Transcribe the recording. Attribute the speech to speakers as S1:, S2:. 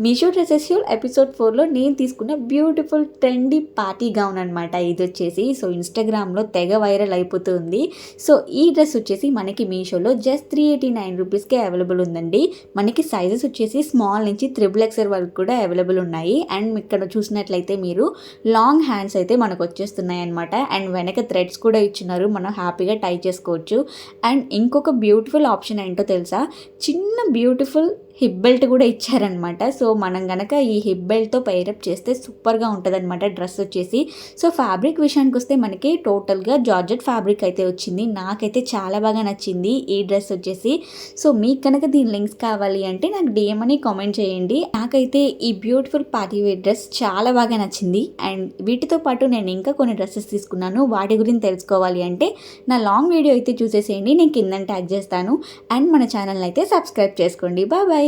S1: Meesho డ్రెసెస్యూల్ episode ఫోర్లో నేను తీసుకున్న బ్యూటిఫుల్ ట్రెండీ పార్టీ గౌన్ అనమాట ఇది వచ్చేసి సో ఇన్స్టాగ్రామ్లో తెగ వైరల్ అయిపోతుంది. సో ఈ డ్రెస్ వచ్చేసి మనకి మీషోలో జస్ట్ త్రీ ఎయిటీ నైన్ రూపీస్కే అవైలబుల్ ఉందండి. మనకి సైజెస్ వచ్చేసి స్మాల్ నుంచి త్రిబుల్ ఎక్సర్ వరకు కూడా అవైలబుల్ ఉన్నాయి. అండ్ ఇక్కడ చూసినట్లయితే మీరు లాంగ్ హ్యాండ్స్ అయితే మనకు వచ్చేస్తున్నాయి అనమాట అండ్ వెనక థ్రెడ్స్ కూడా ఇచ్చినారు. మనం హ్యాపీగా టై చేసుకోవచ్చు. అండ్ ఇంకొక బ్యూటిఫుల్ ఆప్షన్ ఏంటో తెలుసా? చిన్న బ్యూటిఫుల్ హిప్ బెల్ట్ కూడా ఇచ్చారనమాట. సో మనం గనక ఈ హిప్ బెల్ట్తో పైరప్ చేస్తే సూపర్గా ఉంటుందన్నమాట డ్రెస్ వచ్చేసి. సో ఫ్యాబ్రిక్ విషయానికి వస్తే మనకి టోటల్గా జార్జెట్ ఫ్యాబ్రిక్ అయితే వచ్చింది. నాకైతే చాలా బాగా నచ్చింది ఈ డ్రెస్ వచ్చేసి. సో మీకు కనుక దీని లింక్స్ కావాలి అంటే నాకు డిఎం అని కామెంట్ చేయండి. నాకైతే ఈ బ్యూటిఫుల్ పార్టీ వేర్ డ్రెస్ చాలా బాగా నచ్చింది. అండ్ వీటితో పాటు నేను ఇంకా కొన్ని డ్రెస్సెస్ తీసుకున్నాను. వాటి గురించి తెలుసుకోవాలి అంటే నా లాంగ్ వీడియో అయితే చూసేసేయండి. నేను కింద ట్యాగ్ చేస్తాను. అండ్ మన ఛానల్ అయితే సబ్స్క్రైబ్ చేసుకోండి. Bye bye